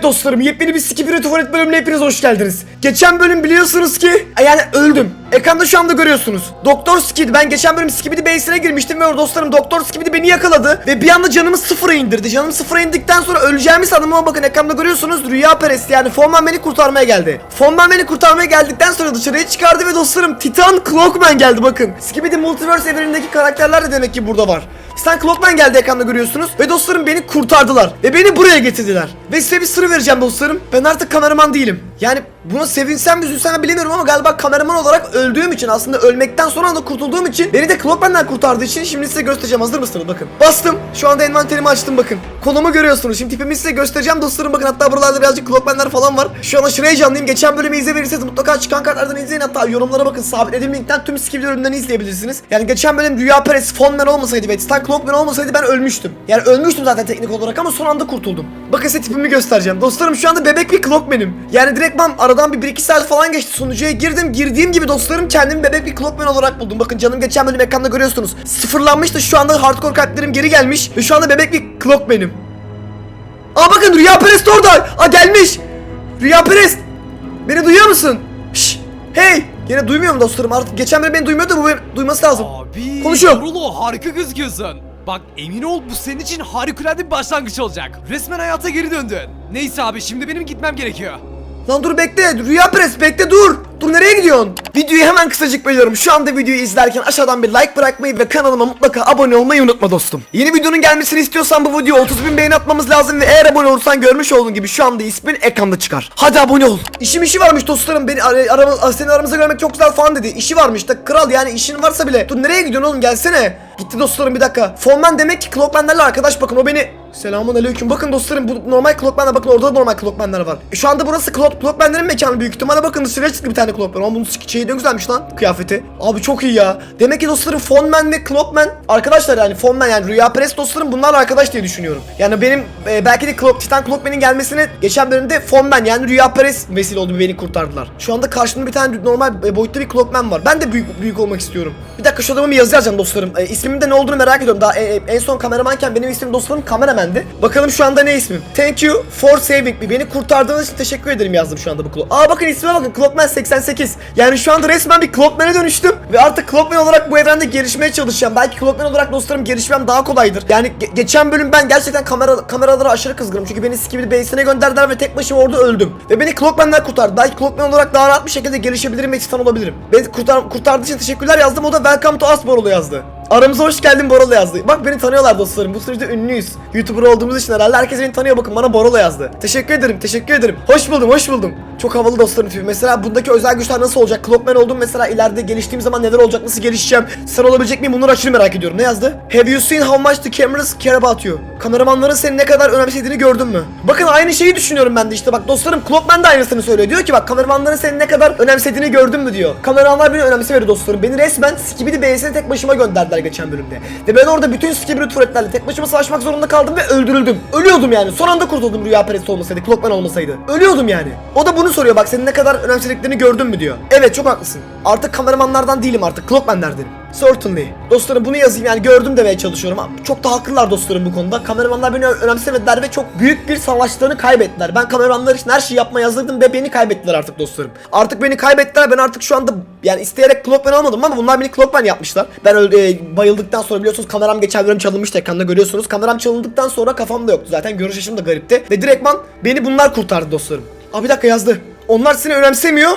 Evet dostlarım yepyeni bir Skibidi Tuvalet bölümüne hepiniz hoş geldiniz. Geçen bölüm biliyorsunuz ki yani öldüm. Ekranda şu anda görüyorsunuz. Doktor Skibidi ben geçen bölüm Skibidi Base'ine girmiştim ve dostlarım Doktor Skibidi beni yakaladı ve bir anda canımı sıfıra indirdi. Canım sıfıra indikten sonra öleceğimi sandım ama bakın ekranda görüyorsunuz rüya peresti yani Fonman beni kurtarmaya geldi. Fonman beni kurtarmaya geldikten sonra dışarıya çıkardı ve dostlarım Titan Clockman geldi bakın. Skibidi Multiverse evrenindeki karakterler de demek ki burada var. Stan Clockman geldi ekranda görüyorsunuz ve dostlarım beni kurtardılar ve beni buraya getirdiler. Ve size bir sır vereceğim dostlarım. Ben artık kameraman değilim. Yani buna sevinsem üzülsem mi bilemiyorum ama galiba kameraman olarak öldüğüm için aslında ölmekten sonra da kurtulduğum için beni de Clockman'dan kurtardığı için şimdi size göstereceğim. Hazır mısınız? Bakın. Bastım. Şu anda envanterimi açtım bakın. Kolumu görüyorsunuz. Şimdi tipimi size göstereceğim dostlarım. Bakın hatta buralarda birazcık Clockman'lar falan var. Şu an aşırı heyecanlıyım. Geçen bölümü izlemediyseniz mutlaka çıkan kartlardan izleyin. Hatta yorumlara bakın. Sabitlediğim linkten tüm skip bölümlerini izleyebilirsiniz. Yani geçen bölüm Rüya Perez, Fonman olmasaydı ve Stan Clockman olmasaydı ben ölmüştüm. Yani ölmüştüm zaten teknik olarak ama son anda kurtuldum. Bakın size tipimi göstereceğim. Dostlarım şu anda bebek bir Clockman'im. Yani direktman aradan bir 1-2 saat falan geçti. Sunucuya girdim. Girdiğim gibi dostlarım kendimi bebek bir Clockman olarak buldum. Bakın canım geçen bölüm ekranda görüyorsunuz. Sıfırlanmıştı. Şu anda hardcore kalplerim geri gelmiş. Ve şu anda bebek bir Clockman'im. Aa bakın Rüya Perest orada. Aa gelmiş. Rüya Perest. Beni duyuyor musun? Şş. Hey. Yine duymuyor mu dostlarım? Artık geçen beri beni duymuyordu. Bu beni duyması lazım. Abi Konuşuyor. Rulo harika gözüküyorsun. Bak emin ol bu senin için harikulade bir başlangıç olacak. Resmen hayata geri döndün. Neyse abi şimdi benim gitmem gerekiyor. Lan dur bekle. Rüya Pres bekle dur. Dur nereye gidiyorsun? Videoyu hemen kısacık bölüyorum. Şu anda videoyu izlerken aşağıdan bir like bırakmayı ve kanalıma mutlaka abone olmayı unutma dostum. Yeni videonun gelmesini istiyorsan bu videoya 30 bin beğeni atmamız lazım ve eğer abone olursan görmüş olduğun gibi şu anda ismin ekranda çıkar. Hadi abone ol. İşim işi varmış dostlarım. Beni ar aramız, seni aramızda görmek çok güzel falan dedi. İşi varmış da kral yani işin varsa bile. Dur nereye gidiyorsun oğlum gelsene. Gitti dostlarım bir dakika. Fonman demek ki Clockman'lerle arkadaş bakın o beni Selamun aleyküm. Bakın dostlarım bu normal Clockman'lar bakın orada da normal Clockman'lar var. E, şu anda burası Clock Clockman'lerin mekanı büyük ihtimalle bakın dışarıya çıktı bir tane Clockman. Ama bunun şeyi ne güzelmiş lan kıyafeti. Abi çok iyi ya. Demek ki dostlarım Fonman ve Clockman arkadaşlar yani Fonman yani Rüya Press dostlarım bunlar arkadaş diye düşünüyorum. Yani benim e, belki de Clock, Titan Clockman'in gelmesine geçen bölümde Fonman yani Rüya Press vesile oldu beni kurtardılar. Şu anda karşımda bir tane normal e, boyutlu bir Clockman var. Ben de büyük büyük olmak istiyorum. Bir dakika şu adamı bir yazı yazacağım dostlarım. E, ismimin ne olduğunu merak ediyorum. Daha e, e, en son kameramanken benim ismim dostlarım kameramendi. Bakalım şu anda ne ismim? Thank you for saving me. Beni kurtardığınız için teşekkür ederim yazdım şu anda bu Clock. Aa bakın ismime bakın Clockman 88. Yani şu anda resmen bir Clockman'e dönüştüm. Ve artık Clockman olarak bu evrende gelişmeye çalışacağım. Belki Clockman olarak dostlarım gelişmem daha kolaydır. Yani ge- geçen bölüm ben gerçekten kamera kameralara aşırı kızgınım. Çünkü beni Skibidi Base'ine gönderdiler ve tek başıma orada öldüm. Ve beni Clockman'ler kurtardı. Belki Clockman olarak daha rahat bir şekilde gelişebilirim ve titan olabilirim. Beni kurtar kurtardığı için teşekkürler yazdım. O da Welcome to Us Borolo yazdı. Aramıza hoş geldin Borolo yazdı. Bak beni tanıyorlar dostlarım. Bu sürede ünlüyüz. YouTuber olduğumuz için herhalde herkes beni tanıyor. Bakın bana Borolo yazdı. Teşekkür ederim, teşekkür ederim. Hoş buldum, hoş buldum. Çok havalı dostlarım tipi. Mesela bundaki özel güçler nasıl olacak? Clockman oldum mesela ileride geliştiğim zaman neler olacak? Nasıl gelişeceğim? Sen olabilecek miyim? Bunları aşırı merak ediyorum. Ne yazdı? Have you seen how much the cameras care about you? Kameramanların seni ne kadar önemsediğini gördün mü? Bakın aynı şeyi düşünüyorum ben de işte. Bak dostlarım Clockman da aynısını söylüyor. Diyor ki bak kameramanların seni ne kadar önemsediğini gördün mü diyor. Kameramanlar beni önemsemedi dostlarım. Beni resmen Skibidi Base'e tek başıma gönderdiler geçen bölümde. Ve ben orada bütün Skibidi tuvaletlerle tek başıma savaşmak zorunda kaldım ve öldürüldüm. Ölüyordum yani. Son anda kurtuldum rüya perisi olmasaydı, Clockman olmasaydı. Ölüyordum yani. O da bunu soruyor bak seni ne kadar önemsediklerini gördün mü diyor. Evet çok haklısın. Artık kameramanlardan değilim artık Clockman'lerdenim. Certainly. Dostlarım bunu yazayım yani gördüm demeye çalışıyorum çok da haklılar dostlarım bu konuda. Kameramanlar beni önemsemediler ve çok büyük bir savaşlarını kaybettiler. Ben kameramanlar için her şeyi yapmaya hazırdım ve beni kaybettiler artık dostlarım. Artık beni kaybettiler ben artık şu anda yani isteyerek Clockman olmadım ama bunlar beni Clockman yapmışlar. Ben öyle bayıldıktan sonra biliyorsunuz kameram geçen bölüm çalınmıştı ekranda görüyorsunuz. Kameram çalındıktan sonra kafamda yoktu zaten görüş açım da garipti. Ve direktman beni bunlar kurtardı dostlarım. Abi bir dakika yazdı. Onlar seni önemsemiyor.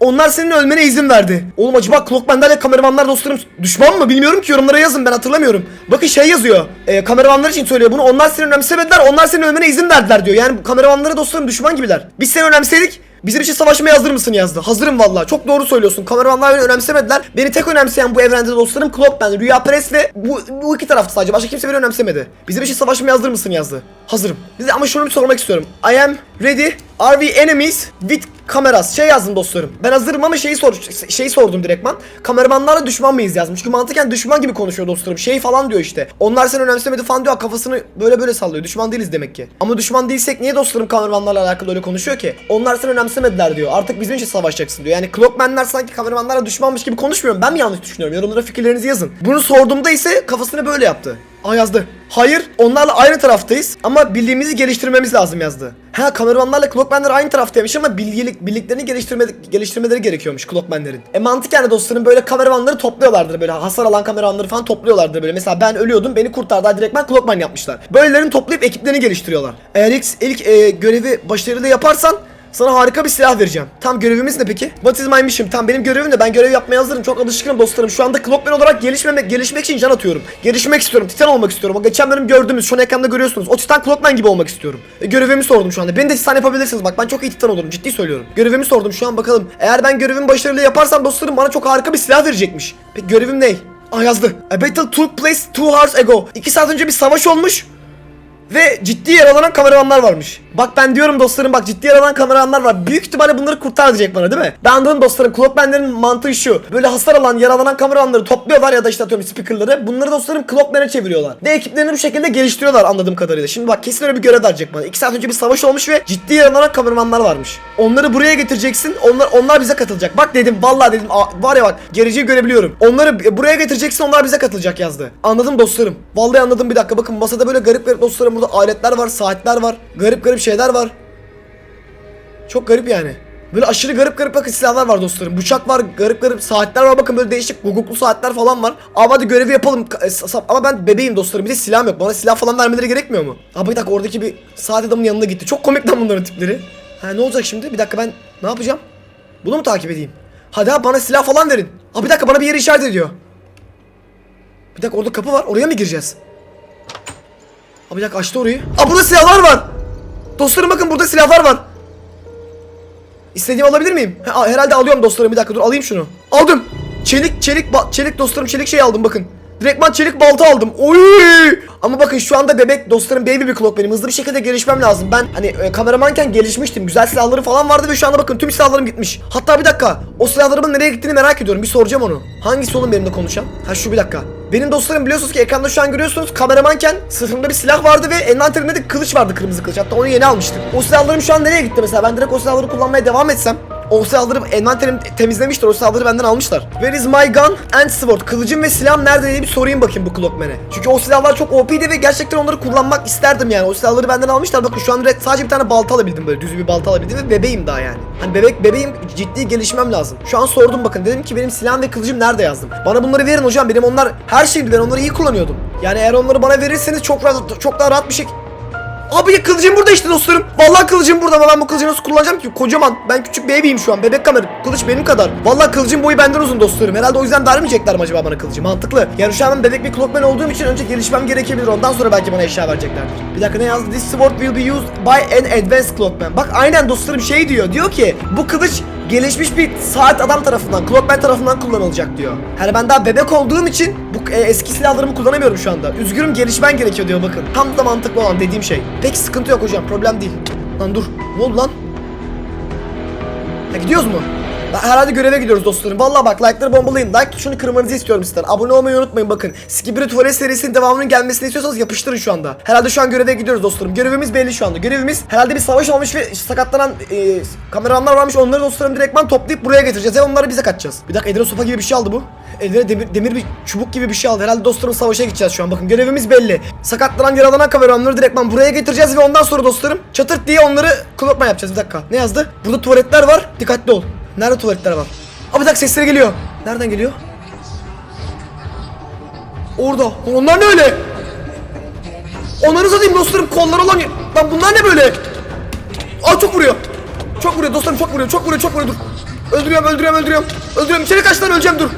Onlar senin ölmene izin verdi. Oğlum acaba Clockman'larla kameramanlar dostlarım düşman mı? Bilmiyorum ki yorumlara yazın ben hatırlamıyorum. Bakın şey yazıyor. E, kameramanlar için söylüyor bunu. Onlar seni önemsemediler. Onlar senin ölmene izin verdiler diyor. Yani kameramanlara dostlarım düşman gibiler. Biz seni önemsedik. Bizim için savaşmaya hazır mısın yazdı. Hazırım vallahi. Çok doğru söylüyorsun. Kameramanlar beni önemsemediler. Beni tek önemseyen bu evrende dostlarım Clockman, Rüya Press ve bu, bu iki taraftı sadece. Başka kimse beni önemsemedi. Bizim için savaşmaya hazır mısın yazdı. Hazırım. Bize ama şunu bir sormak istiyorum. I am ready. Are we enemies with kameras? Şey yazdım dostlarım. Ben hazırım ama şeyi sor şeyi sordum direktman. Kameramanlarla düşman mıyız yazdım. Çünkü mantıken düşman gibi konuşuyor dostlarım. Şey falan diyor işte. Onlar seni önemsemedi falan diyor. Kafasını böyle böyle sallıyor. Düşman değiliz demek ki. Ama düşman değilsek niye dostlarım kameramanlarla alakalı öyle konuşuyor ki? Onlar seni önemsemediler diyor. Artık bizim için savaşacaksın diyor. Yani Clockman'lar sanki kameramanlarla düşmanmış gibi konuşmuyorum. Ben mi yanlış düşünüyorum? Yorumlara fikirlerinizi yazın. Bunu sorduğumda ise kafasını böyle yaptı. Aa yazdı. Hayır, onlarla aynı taraftayız ama bildiğimizi geliştirmemiz lazım yazdı. Ha kameramanlarla Clockman'ler aynı taraftaymış ama bilgilik, birliklerini geliştirme, geliştirmeleri gerekiyormuş Clockman'lerin. E mantık yani dostlarım böyle kameramanları topluyorlardır böyle hasar alan kameramanları falan topluyorlardır böyle. Mesela ben ölüyordum beni kurtardı direkt ben Clockman yapmışlar. Böylelerini toplayıp ekiplerini geliştiriyorlar. Eğer ilk, ilk e, görevi başarılı yaparsan sana harika bir silah vereceğim. Tam görevimiz ne peki? What is my mission? Tam benim görevim de ben görev yapmaya hazırım. Çok alışkınım dostlarım. Şu anda Clockman olarak gelişmemek, gelişmek için can atıyorum. Gelişmek istiyorum. Titan olmak istiyorum. O geçen bölüm gördüğümüz şu an ekranda görüyorsunuz. O Titan Clockman gibi olmak istiyorum. E, görevimi sordum şu anda. Beni de Titan yapabilirsiniz. Bak ben çok iyi Titan olurum. Ciddi söylüyorum. Görevimi sordum şu an bakalım. Eğer ben görevimi başarılı yaparsam dostlarım bana çok harika bir silah verecekmiş. Peki görevim ne? Aa yazdı. A battle took place two hours ago. İki saat önce bir savaş olmuş. Ve ciddi yaralanan kameramanlar varmış. Bak ben diyorum dostlarım bak ciddi yaralanan kameramanlar var. Büyük ihtimalle bunları kurtar diyecek bana değil mi? Ben anladım dostlarım. Clockman'lerin mantığı şu. Böyle hasar alan yaralanan kameramanları topluyorlar ya da işte atıyorum speakerları. Bunları dostlarım Clockman'e çeviriyorlar. Ve ekiplerini bu şekilde geliştiriyorlar anladığım kadarıyla. Şimdi bak kesin öyle bir görev verecek bana. 2 saat önce bir savaş olmuş ve ciddi yaralanan kameramanlar varmış. Onları buraya getireceksin. Onlar onlar bize katılacak. Bak dedim vallahi dedim var ya bak geleceği görebiliyorum. Onları buraya getireceksin onlar bize katılacak yazdı. Anladım dostlarım. Vallahi anladım bir dakika bakın masada böyle garip garip dostlarım burada aletler var, saatler var. Garip garip şeyler var. Çok garip yani. Böyle aşırı garip garip bakın silahlar var dostlarım. Bıçak var, garip garip saatler var. Bakın böyle değişik guguklu saatler falan var. Ama hadi görevi yapalım. E, Ama ben bebeğim dostlarım. Bir de silahım yok. Bana silah falan vermeleri gerekmiyor mu? Abi bir dakika oradaki bir saat adamın yanına gitti. Çok komik lan bunların tipleri. Ha ne olacak şimdi? Bir dakika ben ne yapacağım? Bunu mu takip edeyim? Hadi abi bana silah falan verin. Abi bir dakika bana bir yeri işaret ediyor. Bir dakika orada kapı var. Oraya mı gireceğiz? Abi bir dakika açtı orayı. Aa burada silahlar var. Dostlarım bakın burada silahlar var. İstediğimi alabilir miyim? Ha, herhalde alıyorum dostlarım bir dakika dur alayım şunu. Aldım. Çelik çelik çelik dostlarım çelik şey aldım bakın. Direktman çelik balta aldım. Oy! Ama bakın şu anda bebek dostlarım baby bir clock benim. Hızlı bir şekilde gelişmem lazım. Ben hani e, kameramanken gelişmiştim. Güzel silahlarım falan vardı ve şu anda bakın tüm silahlarım gitmiş. Hatta bir dakika. O silahlarımın nereye gittiğini merak ediyorum. Bir soracağım onu. Hangisi oğlum benimle konuşan? Ha şu bir dakika. Benim dostlarım biliyorsunuz ki ekranda şu an görüyorsunuz kameramanken sırtımda bir silah vardı ve envanterimde de kılıç vardı kırmızı kılıç. Hatta onu yeni almıştım. O silahlarım şu an nereye gitti mesela? Ben direkt o silahları kullanmaya devam etsem o silahları envanterim temizlemiştir. O silahları benden almışlar. Where is my gun and sword? Kılıcım ve silahım nerede diye bir sorayım bakayım bu Clockman'e. Çünkü o silahlar çok OP'di ve gerçekten onları kullanmak isterdim yani. O silahları benden almışlar. Bakın şu an sadece bir tane balta alabildim böyle. Düz bir balta alabildim ve bebeğim daha yani. Hani bebek bebeğim ciddi gelişmem lazım. Şu an sordum bakın. Dedim ki benim silahım ve kılıcım nerede yazdım. Bana bunları verin hocam. Benim onlar her şeydi. Ben onları iyi kullanıyordum. Yani eğer onları bana verirseniz çok rahat, çok daha rahat bir şekilde Abi kılıcım burada işte dostlarım. Vallahi kılıcım burada ama ben bu kılıcı nasıl kullanacağım ki? Kocaman. Ben küçük bebeğim şu an. Bebek kamera. Kılıç benim kadar. Vallahi kılıcın boyu benden uzun dostlarım. Herhalde o yüzden vermeyecekler mi acaba bana kılıcı? Mantıklı. Yani şu an ben bebek bir clockman olduğum için önce gelişmem gerekebilir. Ondan sonra belki bana eşya vereceklerdir. Bir dakika ne yazdı? This sword will be used by an advanced clockman. Bak aynen dostlarım şey diyor. Diyor ki bu kılıç gelişmiş bir saat adam tarafından, Clockman tarafından kullanılacak diyor. Yani ben daha bebek olduğum için bu e, eski silahlarımı kullanamıyorum şu anda. Üzgünüm gelişmen gerekiyor diyor bakın. Tam da mantıklı olan dediğim şey. Peki sıkıntı yok hocam problem değil. Lan dur ne oldu lan? Ha gidiyoruz mu? Herhalde göreve gidiyoruz dostlarım. Vallahi bak like'ları bombalayın. Like tuşunu kırmanızı istiyorum sizden. Abone olmayı unutmayın bakın. Skibidi Tuvalet serisinin devamının gelmesini istiyorsanız yapıştırın şu anda. Herhalde şu an göreve gidiyoruz dostlarım. Görevimiz belli şu anda. Görevimiz herhalde bir savaş olmuş ve sakatlanan e, kameramanlar varmış. Onları dostlarım direktman toplayıp buraya getireceğiz. Ve onları bize kaçacağız. Bir dakika eline sopa gibi bir şey aldı bu. Eline demir, demir bir çubuk gibi bir şey aldı. Herhalde dostlarım savaşa gideceğiz şu an. Bakın görevimiz belli. Sakatlanan yaralanan kameramanları direktman buraya getireceğiz ve ondan sonra dostlarım çatırt diye onları klopma yapacağız. Bir dakika. Ne yazdı? Burada tuvaletler var. Dikkatli ol. Nerede tuvaletler var? Abi dakika sesleri geliyor. Nereden geliyor? Orada. Onlar ne öyle? Onları satayım dostlarım kolları olan... Lan bunlar ne böyle? Aa çok vuruyor. Çok vuruyor dostlarım çok vuruyor çok vuruyor çok vuruyor dur. Öldürüyorum öldürüyorum öldürüyorum. Öldürüyorum içeri kaç tane öleceğim dur.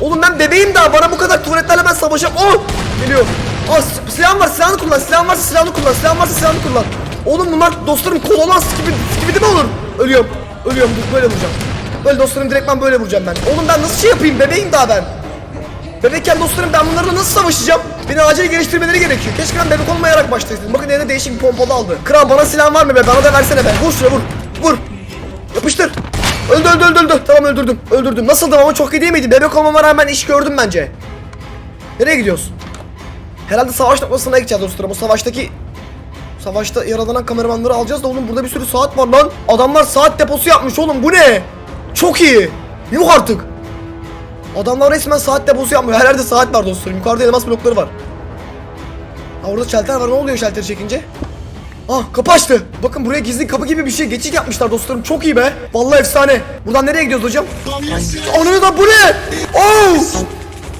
Oğlum ben bebeğim daha bana bu kadar tuvaletlerle ben savaşacağım. Oh! Geliyor. Aa s- silahın var silahını kullan. Silahın varsa silahını kullan. Silahın varsa silahını kullan. Oğlum bunlar dostlarım kol olan gibi, gibi mi olur? Ölüyorum. Ölüyorum dur böyle vuracağım. Böyle dostlarım direkt ben böyle vuracağım ben. Oğlum ben nasıl şey yapayım bebeğim daha ben. Bebekken dostlarım ben bunlarla nasıl savaşacağım? Beni acil geliştirmeleri gerekiyor. Keşke ben bebek olmayarak başlasaydım. Bakın eline değişik bir pompalı aldı. Kral bana silah var mı be? Bana da versene be. Vur şuna vur. Vur. Yapıştır. Öldü öldü öldü öldü. Tamam öldürdüm. Öldürdüm. Nasıldım ama çok iyi değil miydi? Bebek olmama rağmen iş gördüm bence. Nereye gidiyorsun? Herhalde savaş noktasına gideceğiz dostlarım. O savaştaki Savaşta yaralanan kameramanları alacağız da oğlum burada bir sürü saat var lan. Adamlar saat deposu yapmış oğlum bu ne? Çok iyi. Yuh artık. Adamlar resmen saat deposu yapmıyor. Her yerde saat var dostlarım. Yukarıda elmas blokları var. Ha orada şalter var ne oluyor şalteri çekince? Ah kapı açtı. Bakın buraya gizli kapı gibi bir şey geçit yapmışlar dostlarım. Çok iyi be. Vallahi efsane. Buradan nereye gidiyoruz hocam? Ananı da bu ne? Oh!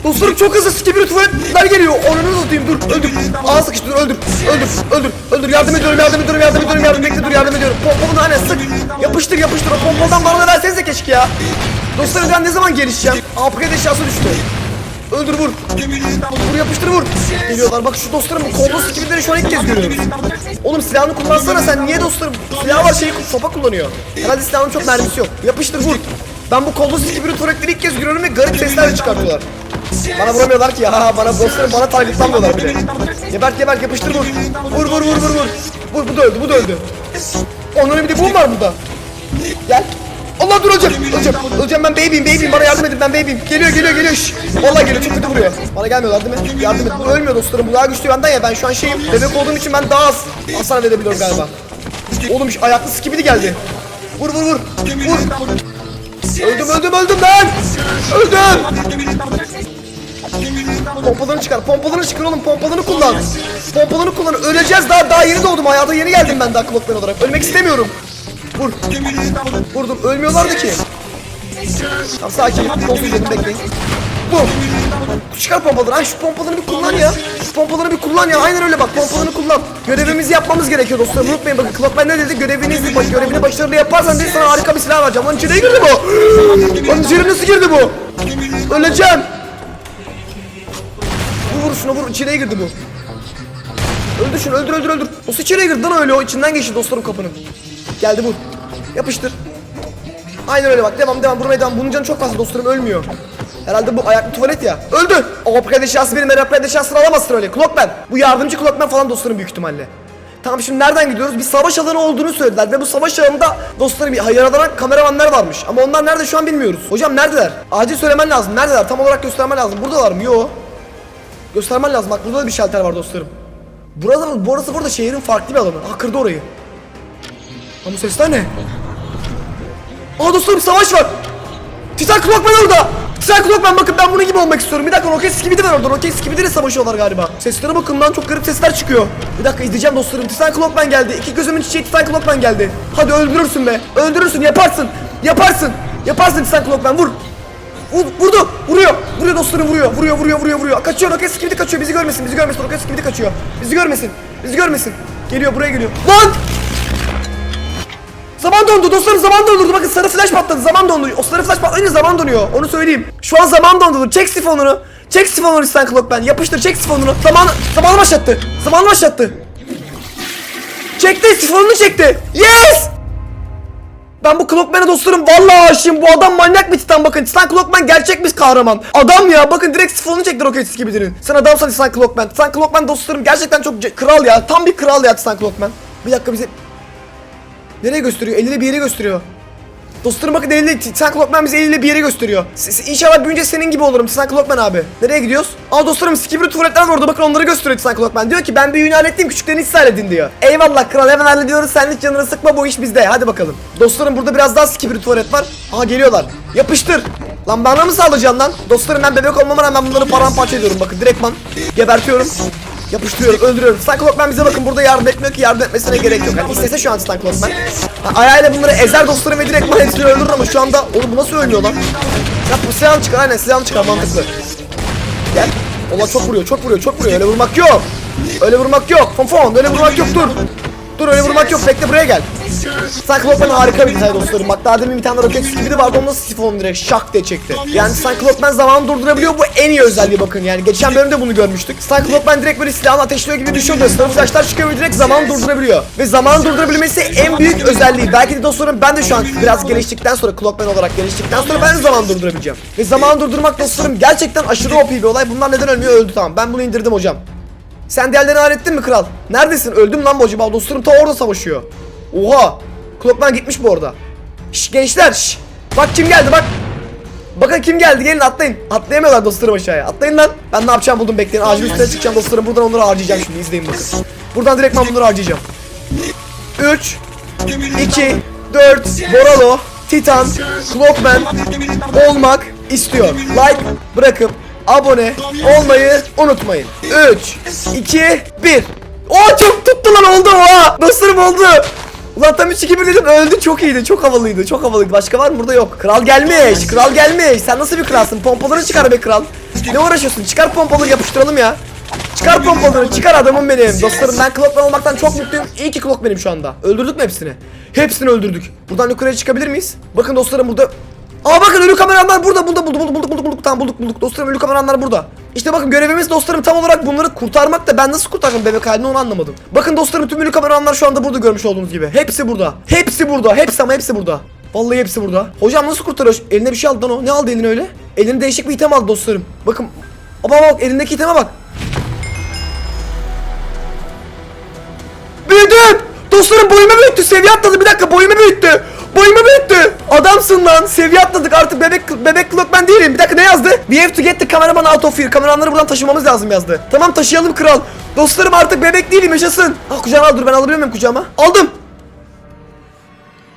Dostlarım çok hızlı skibiri tuvaletler geliyor. Ananı satayım dur öldür. Ağzı sıkıştı dur öldür. Öldür öldür öldür. Yardım ediyorum yardım ediyorum yardım ediyorum yardım bekle dur yardım ediyorum. Pompalını hani sık. Yapıştır yapıştır o pompaldan bana da versenize keşke ya. Dostlarım ben ne zaman gelişeceğim? Upgrade eşyası düştü. Öldür vur. Vur yapıştır vur. Geliyorlar bak şu dostlarım bu kollu skibirleri şu an ilk kez görüyoruz. Oğlum silahını kullansana sen niye dostlarım? Silah var şeyi sopa kullanıyor. Herhalde silahın çok mermisi yok. Yapıştır vur. Ben bu kollu skibiri tuvaletleri ilk kez görüyorum ve garip sesler çıkartıyorlar. Bana vuramıyorlar ki ya bana dostlarım bana targetlanmıyorlar bile. Gebert gebert yapıştır vur. Vur vur vur vur vur. Vur bu da öldü bu da öldü. Onların bir de bu var burada. Gel. Allah dur öleceğim. Öleceğim. Öleceğim ben baby'im baby'im bana yardım edin ben baby'im. Geliyor geliyor geliyor. Şşş. Vallahi geliyor çok kötü vuruyor. Bana gelmiyorlar değil mi? Yardım et. Bu ölmüyor dostlarım. Bu daha güçlü benden ya. Ben şu an şeyim. Bebek olduğum için ben daha az hasar verebiliyorum galiba. Oğlum ayaklı skibidi geldi. Vur vur vur. Vur. Öldüm öldüm öldüm lan. Öldüm. Pompalarını çıkar. Pompalarını çıkar oğlum. Pompalarını kullan. Pompalarını kullan. Öleceğiz daha daha yeni doğdum. Hayata yeni geldim ben daha klokman olarak. Ölmek istemiyorum. Vur. Vurdum. Ölmüyorlardı ki. Tamam sakin. Kontrol edin bekleyin. Bu. Çıkar pompaları. Ay şu pompalarını bir kullan ya. Şu pompalarını bir kullan ya. Aynen öyle bak. Pompalarını kullan. Görevimizi yapmamız gerekiyor dostlarım. Unutmayın bakın. Clockman ne dedi? Görevinizi bak. Görevini başarılı yaparsan dedi sana harika bir silah vereceğim. Lan içine girdi bu. Lan içeri nasıl girdi bu? Öleceğim. Vur vur şuna vur. İçeriye girdi bu. Öldür şunu öldür öldür öldür. O içeriye girdi lan öyle o içinden geçti dostlarım kapının. Geldi bu. Yapıştır. Aynen öyle bak devam devam vurmaya devam. Bunun canı çok fazla dostlarım ölmüyor. Herhalde bu ayaklı tuvalet ya. Öldü. O upgrade eşyası benim her upgrade eşyasını alamazsın öyle. Clockman. Bu yardımcı Clockman falan dostlarım büyük ihtimalle. Tamam şimdi nereden gidiyoruz? Bir savaş alanı olduğunu söylediler ve bu savaş alanında dostlarım yaralanan kameramanlar varmış. Ama onlar nerede şu an bilmiyoruz. Hocam neredeler? Acil söylemen lazım. Neredeler? Tam olarak göstermen lazım. Buradalar mı? Yo. Göstermen lazım. Bak burada da bir şalter var dostlarım. Burada burası burada şehrin farklı bir alanı. Ha kırdı orayı. Ama bu sesler ne? Aa dostlarım savaş var. Titan Clockman orada. Titan Clockman bakın ben bunun gibi olmak istiyorum. Bir dakika Rocket Skibidi var orada. Rocket Skibidi ile savaşıyorlar galiba. Seslere bakın lan çok garip sesler çıkıyor. Bir dakika izleyeceğim dostlarım. Titan Clockman geldi. İki gözümün çiçeği Titan Clockman geldi. Hadi öldürürsün be. Öldürürsün yaparsın. Yaparsın. Yaparsın Titan Clockman vur. Vur, vurdu. Vuruyor. Vuruyor dostlarım vuruyor. Vuruyor vuruyor vuruyor vuruyor. Kaçıyor Rocket Skibidi kaçıyor. Bizi görmesin. Bizi görmesin. Rocket Skibidi kaçıyor. Bizi görmesin. Bizi görmesin. Geliyor buraya geliyor. Lan! Zaman dondu dostlarım zaman dondurdu bakın sarı flash patladı zaman dondu o sarı flash patlayınca zaman donuyor onu söyleyeyim Şu an zaman dondu çek sifonunu Çek sifonunu Stan Clockman yapıştır çek sifonunu Zaman, zamanı başlattı zamanı başlattı Çekti sifonunu çekti Yes ben bu Clockman'a dostlarım vallahi aşığım. Bu adam manyak bir titan bakın. Titan Clockman gerçek bir kahraman. Adam ya bakın direkt sifonunu çekti Rocket gibidir'in. Sen adamsan Titan Clockman. Titan Clockman dostlarım gerçekten çok kral ya. Tam bir kral ya Titan Clockman. Bir dakika bize Nereye gösteriyor? Eliyle bir yere gösteriyor. Dostlarım bakın eliyle Titan Clockman bize eliyle bir yere gösteriyor. S- İnşallah büyünce senin gibi olurum Titan Clockman abi. Nereye gidiyoruz? Aa dostlarım skibidi tuvaletler orada bakın onları gösteriyor Titan Clockman. Diyor ki ben büyüğünü hallettim küçüklerini siz halledin diyor. Eyvallah kral hemen hallediyoruz sen hiç canını sıkma bu iş bizde. Hadi bakalım. Dostlarım burada biraz daha skibidi tuvalet var. Aha geliyorlar. Yapıştır. Lan bana mı sallayacaksın lan? Dostlarım ben bebek olmama rağmen bunları paramparça ediyorum bakın direktman. Gebertiyorum. Yapıştırıyorum, öldürüyorum. Stan Clockman bize bakın burada yardım etmiyor ki yardım etmesine gerek yok. Yani istese şu an Stan Clockman. Ha, ayağıyla bunları ezer dostlarım ve direkt hepsini öldürür ama şu anda oğlum bu nasıl ölmüyor lan? Ya bu silahını çıkar aynen silahını çıkar mantıklı. Gel. Allah çok vuruyor, çok vuruyor, çok vuruyor. Öyle vurmak yok. Öyle vurmak yok. Fon fon, öyle vurmak yok dur. Dur öyle vurmak yok. Bekle buraya gel. Clockman harika bir detay dostlarım. Bak daha demin bir tane roket gibi de vardı. Onu nasıl sifonu direkt şak diye çekti. Yani Clockman zamanı durdurabiliyor. Bu en iyi özelliği bakın. Yani geçen bölümde bunu görmüştük. Clockman direkt böyle silahını ateşliyor gibi düşüyor. Star flashlar çıkıyor ve direkt zamanı durdurabiliyor. Ve zamanı durdurabilmesi en büyük özelliği. Belki de dostlarım ben de şu an biraz geliştikten sonra Clockman olarak geliştikten sonra ben de zamanı durdurabileceğim. Ve zamanı durdurmak dostlarım gerçekten aşırı OP bir olay. Bunlar neden ölmüyor? Öldü tamam. Ben bunu indirdim hocam. Sen diğerlerini hallettin mi kral? Neredesin? Öldüm lan bu acaba? Dostlarım ta orada savaşıyor. Oha! Clockman gitmiş bu arada. Şş gençler şş. Bak kim geldi bak. Bakın kim geldi gelin atlayın. Atlayamıyorlar dostlarım aşağıya. Atlayın lan. Ben ne yapacağım buldum bekleyin. Acil üstüne çıkacağım dostlarım. Buradan onları harcayacağım şimdi izleyin bakın. Buradan direkt ben bunları harcayacağım. 3 2 4 Boralo Titan Clockman olmak istiyor. Like bırakıp abone olmayı unutmayın. 3, 2, 1. Oo çok tuttu lan oldu o. Dostlarım oldu. Ulan tam 3 2 1 dedim öldü. Çok iyiydi. Çok havalıydı. Çok havalıydı. Başka var mı? Burada yok. Kral gelmiş. Kral gelmiş. Sen nasıl bir kralsın? Pompaları çıkar be kral. Ne uğraşıyorsun? Çıkar pompaları. Yapıştıralım ya. Çıkar pompaları. çıkar adamım benim. Dostlarım ben Clockman olmaktan çok mutluyum. İyi ki Clock benim şu anda. Öldürdük mü hepsini? Hepsini öldürdük. Buradan yukarıya çıkabilir miyiz? Bakın dostlarım burada Aa bakın ölü kameramanlar burada. Burada bulduk bulduk bulduk bulduk bulduk tamam bulduk bulduk. Dostlarım ölü kameramanlar burada. İşte bakın görevimiz dostlarım tam olarak bunları kurtarmak da ben nasıl kurtaracağım bebek halini onu anlamadım. Bakın dostlarım tüm ölü kameramanlar şu anda burada görmüş olduğunuz gibi. Hepsi burada. Hepsi burada. Hepsi ama hepsi burada. Vallahi hepsi burada. Hocam nasıl kurtarıyor? Eline bir şey aldı lan o. Ne aldı eline öyle? Eline değişik bir item aldı dostlarım. Bakın. Baba bak elindeki iteme bak. Büyüdüm. Dostlarım boyumu büyüttü. Seviye atladı. Bir dakika boyumu büyüttü. Boyumu büyüttü. Adamsın lan. Seviye atladık. Artık bebek bebek clock ben değilim. Bir dakika ne yazdı? We have to get the cameraman out of here. Kameramanları buradan taşımamız lazım yazdı. Tamam taşıyalım kral. Dostlarım artık bebek değilim yaşasın. Ah kucağıma al dur ben alabiliyor muyum kucağıma? Aldım.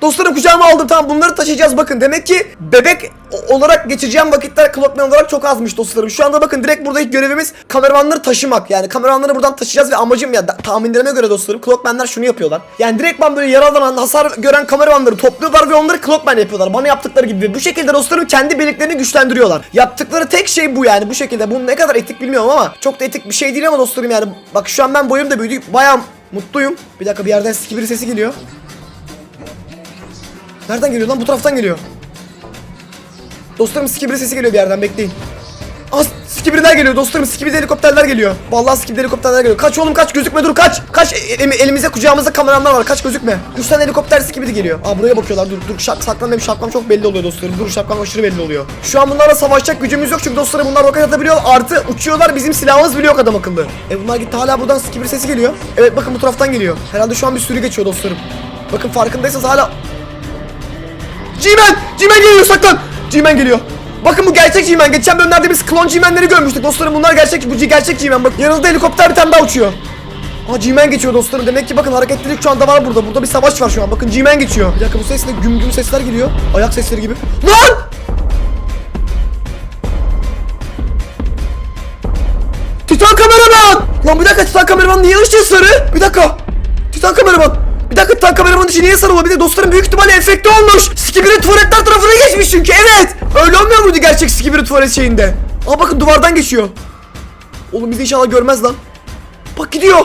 Dostlarım kucağıma aldım. Tamam bunları taşıyacağız. Bakın demek ki bebek olarak geçireceğim vakitler Clockman olarak çok azmış dostlarım. Şu anda bakın direkt buradaki görevimiz kameramanları taşımak. Yani kameramanları buradan taşıyacağız ve amacım ya tahminlerime göre dostlarım Clockman'lar şunu yapıyorlar. Yani direktman böyle yaralanan hasar gören kameramanları topluyorlar ve onları Clockman yapıyorlar. Bana yaptıkları gibi. Bu şekilde dostlarım kendi birliklerini güçlendiriyorlar. Yaptıkları tek şey bu yani. Bu şekilde bu ne kadar etik bilmiyorum ama çok da etik bir şey değil ama dostlarım yani. Bak şu an ben boyum da büyüdü. Bayağı mutluyum. Bir dakika bir yerden sikibiri sesi geliyor Nereden geliyor lan? Bu taraftan geliyor. Dostlarım skibiri sesi geliyor bir yerden bekleyin. Az skibirler geliyor dostlarım skibiri helikopterler geliyor. Vallahi skibiri helikopterler geliyor. Kaç oğlum kaç gözükme dur kaç. Kaç E- e- elimize kucağımızda kameralar var kaç gözükme. 3 tane helikopter skibiri geliyor. Aa buraya bakıyorlar dur dur şak, saklan benim şapkam çok belli oluyor dostlarım. Dur şapkam aşırı belli oluyor. Şu an bunlarla savaşacak gücümüz yok çünkü dostlarım bunlar roket atabiliyor. Artı uçuyorlar bizim silahımız bile yok adam akıllı. E bunlar gitti hala buradan skibiri sesi geliyor. Evet bakın bu taraftan geliyor. Herhalde şu an bir sürü geçiyor dostlarım. Bakın farkındaysanız hala G-Man! G-Man geliyor saklan! G-Man geliyor. Bakın bu gerçek G-Man. Geçen bölümlerde biz klon G-Man'leri görmüştük dostlarım. Bunlar gerçek, bu gerçek G-Man. Bak yanında helikopter bir tane daha uçuyor. Aa G-Man geçiyor dostlarım. Demek ki bakın hareketlilik şu anda var burada. Burada bir savaş var şu an. Bakın G-Man geçiyor. Bir dakika bu sesle güm güm sesler geliyor. Ayak sesleri gibi. Lan! Titan kameraman! Lan bir dakika Titan kameraman niye ışığı sarı? Bir dakika. Titan kameraman. Bir dakika Titan kameramanın içi niye sarı olabilir? Dostlarım büyük ihtimalle enfekte olmuş. Skibiri tuvaletler tarafına geçmiş çünkü evet. Öyle olmuyor muydu gerçek Skibiri tuvalet şeyinde? Aa bakın duvardan geçiyor. Oğlum bizi inşallah görmez lan. Bak gidiyor.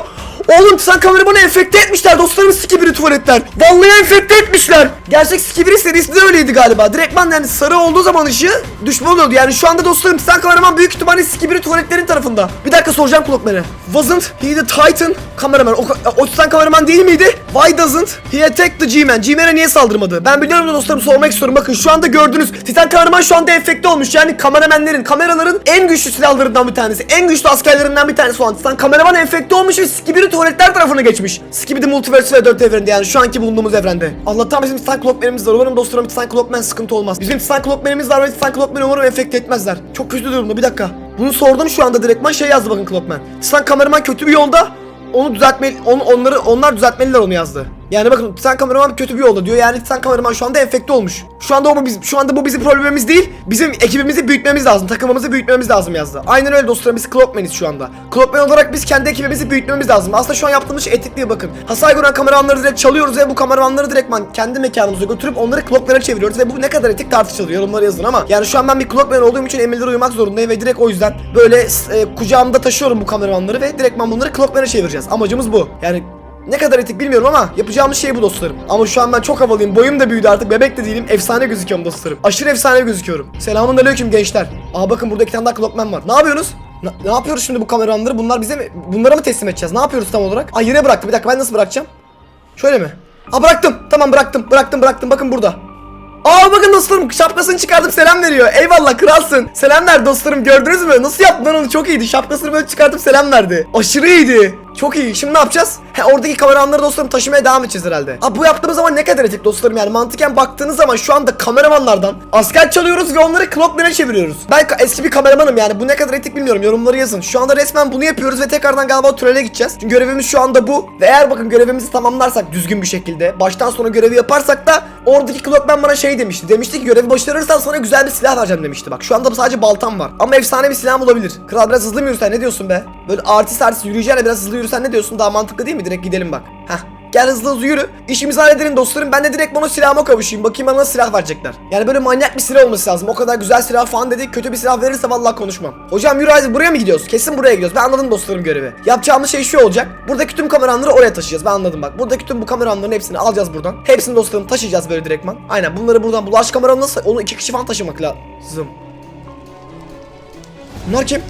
Oğlum sen kameramanı enfekte etmişler dostlarım skibiri tuvaletler. Vallahi enfekte etmişler. Gerçek skibiri serisi de öyleydi galiba. Direktman yani sarı olduğu zaman ışığı düşman oluyordu. Yani şu anda dostlarım sen kameraman büyük ihtimalle skibiri tuvaletlerin tarafında. Bir dakika soracağım Clockman'e. Wasn't he the Titan kameraman? O, o Titan kameraman değil miydi? Why doesn't he attack the G-Man? G-Man'e niye saldırmadı? Ben biliyorum da dostlarım sormak istiyorum. Bakın şu anda gördünüz. Titan kameraman şu anda enfekte olmuş. Yani kameramenlerin, kameraların en güçlü silahlarından bir tanesi. En güçlü askerlerinden bir tanesi olan Titan kameraman enfekte olmuş ve Skibidi tuvaletler tarafına geçmiş. Skibidi Multiverse ve 4 evrende yani şu anki bulunduğumuz evrende. Allah'tan bizim Titan Clockman'imiz var. Umarım dostlarım Titan Clockman sıkıntı olmaz. Bizim Titan Clockman'imiz var ve Titan Clockman'ı umarım enfekte etmezler. Çok kötü durumda bir dakika. Bunu sordum şu anda direktman şey yazdı bakın Clockman. Titan kameraman kötü bir yolda. Onu düzeltmeli, onu, onları, onlar düzeltmeliler onu yazdı. Yani bakın Titan kameraman kötü bir yolda diyor. Yani Titan kameraman şu anda enfekte olmuş. Şu anda bu bizim, şu anda bu bizim problemimiz değil. Bizim ekibimizi büyütmemiz lazım. Takımımızı büyütmemiz lazım yazdı. Aynen öyle dostlarım biz Clockman'iz şu anda. Clockman olarak biz kendi ekibimizi büyütmemiz lazım. Aslında şu an yaptığımız şey etik değil bakın. Hasar gören kameramanları direkt çalıyoruz ve bu kameramanları direktman kendi mekanımıza götürüp onları Clockman'a çeviriyoruz ve bu ne kadar etik tartışılır. Yorumlara yazın ama yani şu an ben bir Clockman olduğum için emirlere uymak zorundayım ve direkt o yüzden böyle e, kucağımda taşıyorum bu kameramanları ve direktman bunları Clockman'a çevireceğiz. Amacımız bu. Yani ne kadar etik bilmiyorum ama yapacağımız şey bu dostlarım. Ama şu an ben çok havalıyım. Boyum da büyüdü artık. Bebek de değilim. Efsane gözüküyorum dostlarım. Aşırı efsane gözüküyorum. Selamun aleyküm gençler. Aa bakın burada iki tane daha Clockman var. Ne yapıyorsunuz? Na- ne yapıyoruz şimdi bu kameramanları? Bunlar bize mi? Bunlara mı teslim edeceğiz? Ne yapıyoruz tam olarak? Ay yine bıraktı. Bir dakika ben nasıl bırakacağım? Şöyle mi? Aa bıraktım. Tamam bıraktım. Bıraktım bıraktım. Bakın burada. Aa bakın dostlarım şapkasını çıkartıp selam veriyor. Eyvallah kralsın. Selam ver dostlarım gördünüz mü? Nasıl yaptın onu çok iyiydi. Şapkasını böyle çıkartıp selam verdi. Aşırı iyiydi. Çok iyi. Şimdi ne yapacağız? He oradaki kameramanları dostlarım taşımaya devam edeceğiz herhalde. Abi bu yaptığımız zaman ne kadar etik dostlarım yani mantıken baktığınız zaman şu anda kameramanlardan asker çalıyoruz ve onları Clockman'e çeviriyoruz. Ben eski bir kameramanım yani bu ne kadar etik bilmiyorum yorumları yazın. Şu anda resmen bunu yapıyoruz ve tekrardan galiba tünele gideceğiz. Çünkü görevimiz şu anda bu. Ve eğer bakın görevimizi tamamlarsak düzgün bir şekilde baştan sona görevi yaparsak da Oradaki Clockman bana şey demişti. Demişti ki görevi başarırsan sana güzel bir silah vereceğim demişti. Bak şu anda sadece baltam var. Ama efsane bir silah olabilir. Kral biraz hızlı mı yürüsen ne diyorsun be? Böyle artist artist yürüyeceğine biraz hızlı yürüsen ne diyorsun? Daha mantıklı değil mi? Direkt gidelim bak. Heh. Gel hızlı hızlı yürü. İşimizi halledelim dostlarım. Ben de direkt bana silahıma kavuşayım. Bakayım bana silah verecekler. Yani böyle manyak bir silah olması lazım. O kadar güzel silah falan dedi. Kötü bir silah verirse vallahi konuşmam. Hocam yürü hadi buraya mı gidiyoruz? Kesin buraya gidiyoruz. Ben anladım dostlarım görevi. Yapacağımız şey şu olacak. Buradaki tüm kameranları oraya taşıyacağız. Ben anladım bak. Buradaki tüm bu kameranların hepsini alacağız buradan. Hepsini dostlarım taşıyacağız böyle direktman. Aynen bunları buradan bulaş kameranı nasıl? Onu iki kişi falan taşımak lazım. Bunlar kim?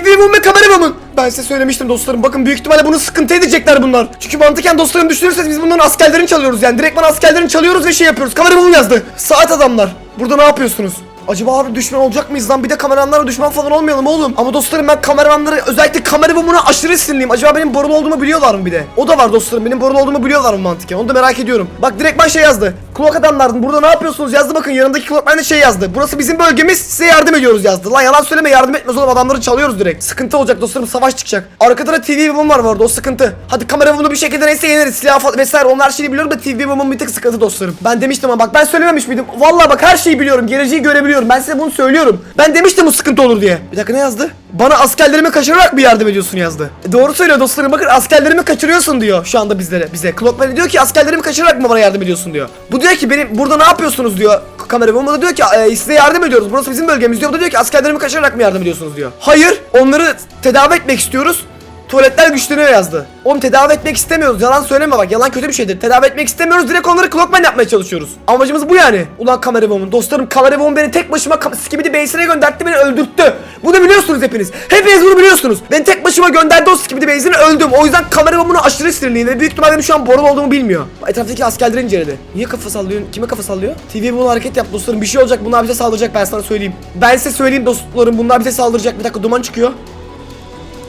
TV Boom ve Kamera Boom'un. Ben size söylemiştim dostlarım. Bakın büyük ihtimalle bunu sıkıntı edecekler bunlar. Çünkü mantıken dostlarım düşünürseniz biz bunların askerlerini çalıyoruz yani. Direktman askerlerini çalıyoruz ve şey yapıyoruz. Kamera Boom yazdı. Saat adamlar. Burada ne yapıyorsunuz? Acaba abi düşman olacak mıyız lan? Bir de kameramanlara düşman falan olmayalım oğlum. Ama dostlarım ben kameramanları özellikle kamera boomuna aşırı sinirliyim. Acaba benim borun olduğumu biliyorlar mı bir de? O da var dostlarım. Benim borun olduğumu biliyorlar mı mantıken? Onu da merak ediyorum. Bak direktman şey yazdı. Kulak adamlardan burada ne yapıyorsunuz yazdı bakın yanındaki kulakman de şey yazdı. Burası bizim bölgemiz size yardım ediyoruz yazdı. Lan yalan söyleme yardım etmez oğlum adamları çalıyoruz direkt. Sıkıntı olacak dostlarım savaş çıkacak. Arkada da TV boom var bu o sıkıntı. Hadi kamera bunu bir şekilde neyse yeneriz. Silah falan vesaire onlar şeyi biliyorum da TV boom'un bir tık sıkıntı dostlarım. Ben demiştim ama bak ben söylememiş miydim? Vallahi bak her şeyi biliyorum. Geleceği görebiliyorum. Ben size bunu söylüyorum. Ben demiştim bu sıkıntı olur diye. Bir dakika ne yazdı? Bana askerlerimi kaçırarak mı yardım ediyorsun yazdı. E, doğru söylüyor dostlarım bakın askerlerimi kaçırıyorsun diyor şu anda bizlere bize. Clockman diyor ki askerlerimi kaçırarak mı bana yardım ediyorsun diyor. Bu diyor ki benim burada ne yapıyorsunuz diyor kamera bu da diyor ki "E, size yardım ediyoruz burası bizim bölgemiz diyor. Bu da diyor ki askerlerimi kaçırarak mı yardım ediyorsunuz diyor. Hayır onları tedavi etmek istiyoruz. Tuvaletler güçleniyor yazdı. Oğlum tedavi etmek istemiyoruz. Yalan söyleme bak. Yalan kötü bir şeydir. Tedavi etmek istemiyoruz. Direkt onları Clockman yapmaya çalışıyoruz. Amacımız bu yani. Ulan kamera bombun. Dostlarım kamera bombun beni tek başıma skibidi base'ine gönderdi beni öldürttü. Bunu biliyorsunuz hepiniz. Hepiniz bunu biliyorsunuz. Beni tek başıma gönderdi o skibidi base'ine öldüm. O yüzden kamera bombuna aşırı sinirliyim ve büyük ihtimalle şu an borun olduğumu bilmiyor. Etraftaki askerleri inceledi. Niye kafa sallıyor? Kime kafa sallıyor? TV bunu hareket yap dostlarım. Bir şey olacak. Bunlar bize saldıracak ben sana söyleyeyim. Ben size söyleyeyim dostlarım. Bunlar bize saldıracak. Bir dakika duman çıkıyor.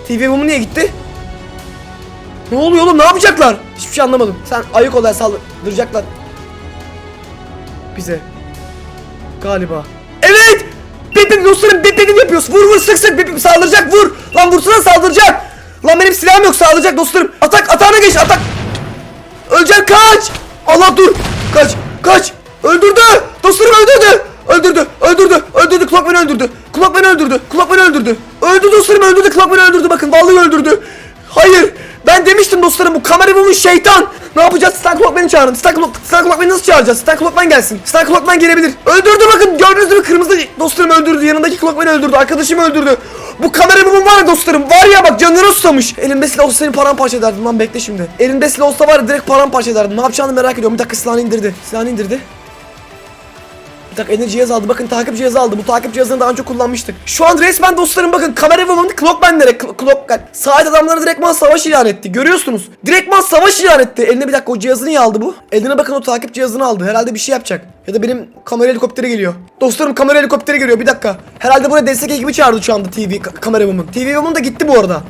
TV Boom'u niye gitti? Ne oluyor oğlum ne yapacaklar? Hiçbir şey anlamadım. Sen ayık ol ya saldıracaklar. Bize. Galiba. Evet! Bip dostlarım bip yapıyoruz. Vur vur sık sık bip saldıracak vur. Lan vursana saldıracak. Lan benim silahım yok saldıracak dostlarım. Atak atağına geç atak. Öleceksin kaç. Allah dur. Kaç kaç. Öldürdü. Dostlarım öldürdü. Öldürdü. Öldürdü. Öldürdü. Clockman öldürdü. Clockman öldürdü. Clockman öldürdü. Öldü dostlarım öldürdü. Clockman öldürdü. Bakın vallahi öldürdü. Hayır. Ben demiştim dostlarım bu kamera bulmuş şeytan. Ne yapacağız? Stan Clockman'ı çağırın. Stan, Clock, Stan Clockman'ı nasıl çağıracağız? Stan Clockman gelsin. Stan Clockman gelebilir. Öldürdü bakın. Gördünüz mü? Kırmızı dostlarım öldürdü. Yanındaki Clockman'ı öldürdü. Arkadaşımı öldürdü. Bu kamera bulun var dostlarım. Var ya bak canını susamış. Elimde silah olsa seni paramparça ederdim lan bekle şimdi. Elimde silah olsa var ya direkt paramparça ederdim. Ne yapacağını merak ediyorum. Bir dakika silahını indirdi. Silahını indirdi. Dakika enerji cihazı aldı. Bakın takip cihazı aldı. Bu takip cihazını daha önce kullanmıştık. Şu an resmen dostlarım bakın kamera woman Clockman'lere Cl- Clockman. Saat adamları direktman savaş ilan etti. Görüyorsunuz. Direktman savaş ilan etti. Eline bir dakika o cihazını niye aldı bu? Eline bakın o takip cihazını aldı. Herhalde bir şey yapacak. Ya da benim kamera helikopteri geliyor. Dostlarım kamera helikopteri geliyor. Bir dakika. Herhalde buraya destek ekibi çağırdı şu anda TV ka- kamera woman. TV woman da gitti bu arada.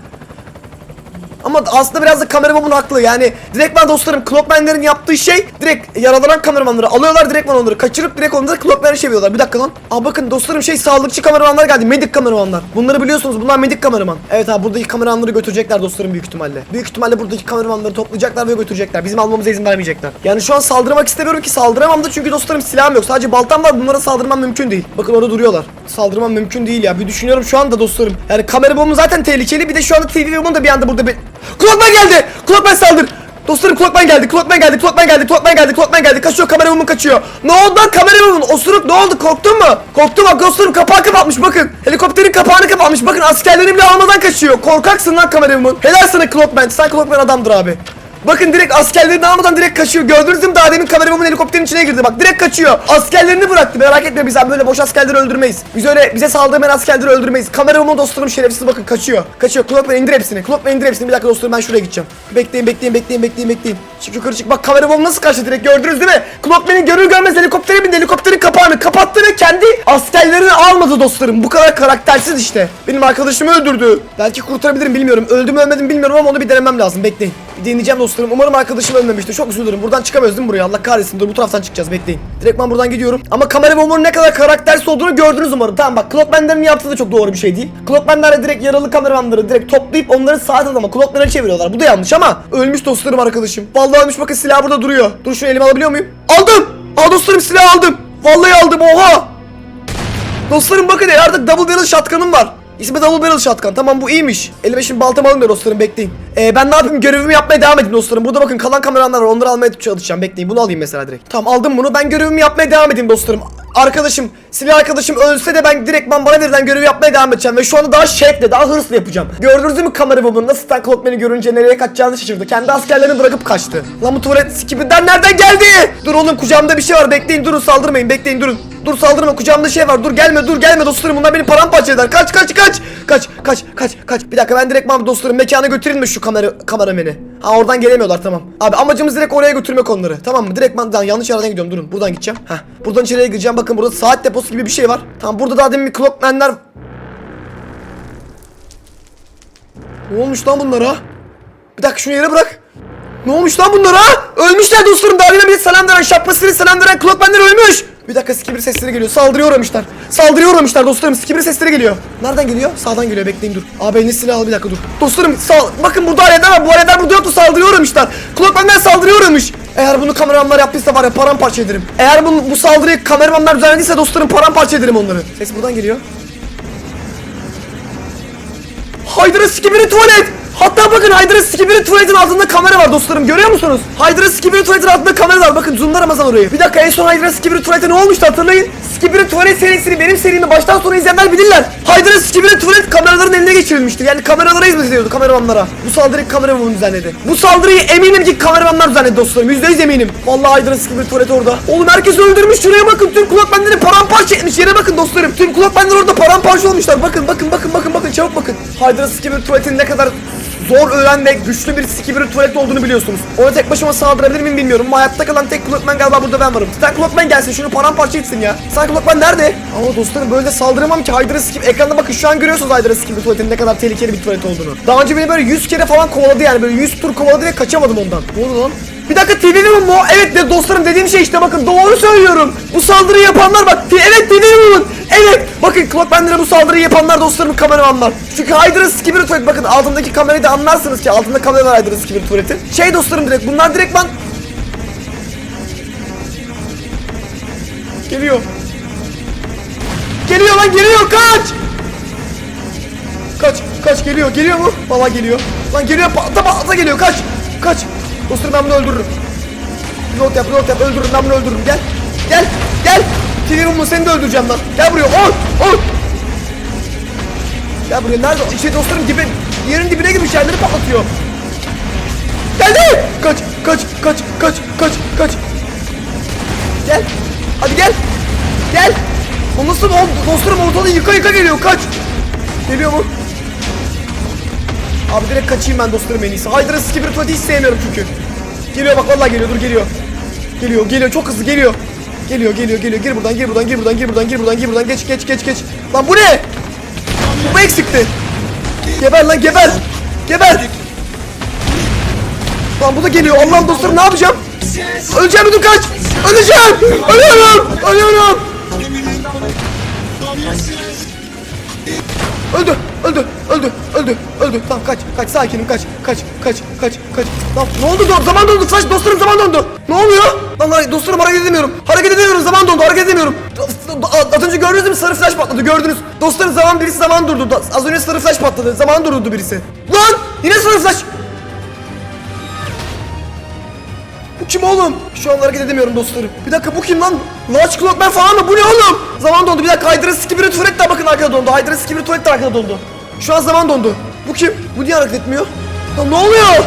Ama aslında biraz da kameramanın haklı. Yani direktman dostlarım Clockman'lerin yaptığı şey direkt yaralanan kameramanları alıyorlar direktman onları kaçırıp direkt onları Clockman'a çeviriyorlar bir dakika lan. Aa bakın dostlarım şey sağlıkçı kameramanlar geldi. Medik kameramanlar. Bunları biliyorsunuz bunlar medik kameraman. Evet abi buradaki kameramanları götürecekler dostlarım büyük ihtimalle. Büyük ihtimalle buradaki kameramanları toplayacaklar ve götürecekler. Bizim almamıza izin vermeyecekler. Yani şu an saldırmak istemiyorum ki saldıramam da çünkü dostlarım silahım yok. Sadece baltam var bunlara saldırmam mümkün değil. Bakın orada duruyorlar. Saldırmam mümkün değil ya. Bir düşünüyorum şu anda dostlarım. Yani kamera zaten tehlikeli bir de şu anda TV bombum da bir anda burada bir Clockman geldi. Clockman saldır. Dostlarım Clockman geldi. Clockman geldi. Clockman geldi. Clockman geldi. Clockman geldi. Kaçıyor kamera bumun kaçıyor. Ne oldu lan kamera bumun? Osuruk ne oldu? Korktun mu? Korktum bak dostlarım kapağı kapatmış bakın. Helikopterin kapağını kapatmış. Bakın askerlerini bile almadan kaçıyor. Korkaksın lan kamera bumun. Helal sana Clockman. Sen Clockman adamdır abi. Bakın direkt askerlerini almadan direkt kaçıyor. Gördünüz mü daha demin kameramanın helikopterin içine girdi. Bak direkt kaçıyor. Askerlerini bıraktı. Merak etme biz abi böyle boş askerleri öldürmeyiz. Biz öyle bize saldırmayan askerleri öldürmeyiz. Kameramanın dostlarım şerefsiz bakın kaçıyor. Kaçıyor. Clockman indir hepsini. Clockman indir hepsini. Bir dakika dostlarım ben şuraya gideceğim. Bekleyin bekleyin bekleyin bekleyin bekleyin. Çık yukarı çık. Bak kameraman nasıl kaçtı direkt gördünüz değil mi? Clockman'in görür görmez helikoptere bindi. Helikopterin kapağını kapattı ve kendi askerlerini almadı dostlarım. Bu kadar karaktersiz işte. Benim arkadaşımı öldürdü. Belki kurtarabilirim bilmiyorum. Öldü mü ölmedi mi bilmiyorum ama onu bir denemem lazım. Bekleyin. Deneyeceğim dostlarım. Umarım arkadaşım ölmemiştir. Çok üzülürüm. Buradan çıkamıyoruz değil mi buraya? Allah kahretsin. Dur bu taraftan çıkacağız. Bekleyin. Direkt ben buradan gidiyorum. Ama kamera bombanın ne kadar karaktersiz olduğunu gördünüz umarım. Tamam bak Clockman'lerin yaptığı da çok doğru bir şey değil. Clockman'ler de direkt yaralı kameramanları direkt toplayıp onları saat adama Clockman'a çeviriyorlar. Bu da yanlış ama ölmüş dostlarım arkadaşım. Vallahi ölmüş bakın silah burada duruyor. Dur şunu elime alabiliyor muyum? Aldım. Al dostlarım silahı aldım. Vallahi aldım. Oha. Dostlarım bakın artık double barrel shotgun'ım var. İsmi double barrel shotgun. Tamam bu iyiymiş. Elime şimdi baltamı alın da dostlarım bekleyin. Ee, ben ne yapayım görevimi yapmaya devam edeyim dostlarım. Burada bakın kalan kameralar var onları almaya çalışacağım. Bekleyin bunu alayım mesela direkt. Tamam aldım bunu ben görevimi yapmaya devam edeyim dostlarım. Arkadaşım silah arkadaşım ölse de ben direkt ben bana verilen görevi yapmaya devam edeceğim. Ve şu anda daha şevkle daha hırslı yapacağım. Gördünüz mi kamera babamın nasıl Stan Clockman'i görünce nereye kaçacağını şaşırdı. Kendi askerlerini bırakıp kaçtı. Lan bu tuvalet skibinden nereden geldi? Dur oğlum kucağımda bir şey var bekleyin durun saldırmayın bekleyin durun. Dur saldırma kucağımda şey var dur gelme dur gelme dostlarım bunlar beni paramparça eder kaç kaç kaç kaç! Kaç! Kaç! Kaç! Bir dakika ben direkt dostlarım mekana götüreyim mi şu kamera kamerameni. Ha oradan gelemiyorlar tamam. Abi amacımız direkt oraya götürmek onları tamam mı? Direkt ben yanlış yerden gidiyorum durun. Buradan gideceğim. Ha buradan içeriye gireceğim. Bakın burada saat deposu gibi bir şey var. Tamam burada daha demin bir clockmanler ne olmuş lan bunlara? Bir dakika şunu yere bırak. Ne olmuş lan bunlara? Ölmüşler dostlarım. Daha bir selam veren, şapkasıyla selam veren Clockman'ler ölmüş. Bir dakika skibir sesleri geliyor. Saldırıya uğramışlar. Saldırıya uğramışlar dostlarım. Skibir sesleri geliyor. Nereden geliyor? Sağdan geliyor. Bekleyin dur. Abi elini silah al bir dakika dur. Dostlarım sağ bakın burada aletler var. Bu aletler burada yoktu. Saldırıya uğramışlar. Clockman'ler saldırıya uğramış. Eğer bunu kameramanlar yaptıysa var ya paramparça ederim. Eğer bu, bu saldırıyı kameramanlar düzenlediyse dostlarım paramparça ederim onları. Ses buradan geliyor. Hydra Skibiri tuvalet. Hatta bakın Hydra Skibiri tuvaletin altında kamera var dostlarım görüyor musunuz? Hydra Skibiri tuvaletin altında kamera var bakın zoomlar Ramazan orayı. Bir dakika en son Hydra Skibiri tuvalete ne olmuştu hatırlayın. Skibiri tuvalet serisini benim serimi baştan sona izleyenler bilirler. Hydra Skibiri tuvalet kameraların eline geçirilmişti. Yani kameralara hizmet ediyordu kameramanlara. Bu saldırıyı kameraman düzenledi. Bu saldırıyı eminim ki kameramanlar düzenledi dostlarım. Yüzde yüz eminim. Vallahi Hydra Skibiri tuvalet orada. Oğlum herkes öldürmüş şuraya bakın. Tüm kulakbenleri paramparça etmiş. Yere bakın dostlarım. Tüm kulakbenler orada paramparça olmuşlar. Bakın bakın bakın bakın bakın çabuk bakın. Hydra Skibiri tuvaletin ne kadar zor ölen ve güçlü bir skibiri tuvalet olduğunu biliyorsunuz. Ona tek başıma saldırabilir miyim bilmiyorum hayatta kalan tek Clockman galiba burada ben varım. Stan Clockman gelsin şunu paramparça etsin ya. Stan Clockman nerede? Ama dostlarım böyle de saldıramam ki Hydra Skip. Ekranda bakın şu an görüyorsunuz Hydra Skip'in tuvaletin ne kadar tehlikeli bir tuvalet olduğunu. Daha önce beni böyle 100 kere falan kovaladı yani böyle 100 tur kovaladı ve kaçamadım ondan. Ne oldu lan? Bir dakika TV mi bu? Evet de dostlarım dediğim şey işte bakın doğru söylüyorum. Bu saldırıyı yapanlar bak. Evet TV mi Evet. Bakın Clockman'lere bu saldırıyı yapanlar dostlarım kameramanlar. Çünkü Hydra Skibber tuvalet bakın altındaki kamerayı da anlarsınız ki altında kamera var Hydra Skibber tuvaletin. Şey dostlarım direkt bunlar direkt ben Geliyor. Geliyor lan geliyor kaç. Kaç kaç geliyor geliyor mu? Valla geliyor. Lan geliyor patla patla geliyor kaç. Kaç. Dostlarım ben bunu öldürürüm. Reload yap reload yap öldürürüm ben bunu öldürürüm gel. Gel gel. Tilirum seni de öldüreceğim lan. Gel buraya oy oy. Gel buraya nerede? İşte dostlarım dibe yerin dibine girmiş yerleri patlatıyor. Geldi. Kaç kaç kaç kaç kaç kaç. Gel. Hadi gel. Gel. O nasıl oldu? Dostlarım ortalığı yıka yıka geliyor. Kaç. Geliyor mu? Abi direkt kaçayım ben dostlarım en iyisi. Hydra Skibber tuvaleti hiç sevmiyorum çünkü. Geliyor bak vallahi geliyor dur geliyor. Geliyor geliyor çok hızlı geliyor. Geliyor geliyor geliyor gir buradan gir buradan gir buradan gir buradan gir buradan gir buradan geç geç geç geç. Lan bu ne? Bu eksikti. Geber lan geber. Geber. Lan bu da geliyor. Allah'ım dostlarım ne yapacağım? Öleceğim dur kaç. Öleceğim. Ölüyorum. Ölüyorum. Öldü, öldü, öldü, öldü, öldü. Tamam kaç, kaç, sakinim kaç, kaç, kaç, kaç, kaç. Lan ne oldu? Dur, zaman dondu. Saç dostlarım zaman dondu. Ne oluyor? Lan, dostlarım hareket edemiyorum. Hareket edemiyorum. Zaman dondu. Hareket edemiyorum. Az önce gördünüz mü? Sarı flash patladı. Gördünüz. Dostlarım zaman birisi zaman durdu. Az önce sarı flash patladı. Zaman durdu birisi. Lan! Yine sarı flash. Kim oğlum? Şu an hareket edemiyorum dostlarım. Bir dakika bu kim lan? Large Clockman falan mı? Bu ne oğlum? Zaman dondu. Bir dakika Hydra Skibber'e tuvalet de bakın arkada dondu. Hydra Skibber'e tuvalet de arkada dondu. Şu an zaman dondu. Bu kim? Bu niye hareket etmiyor? Lan ne oluyor?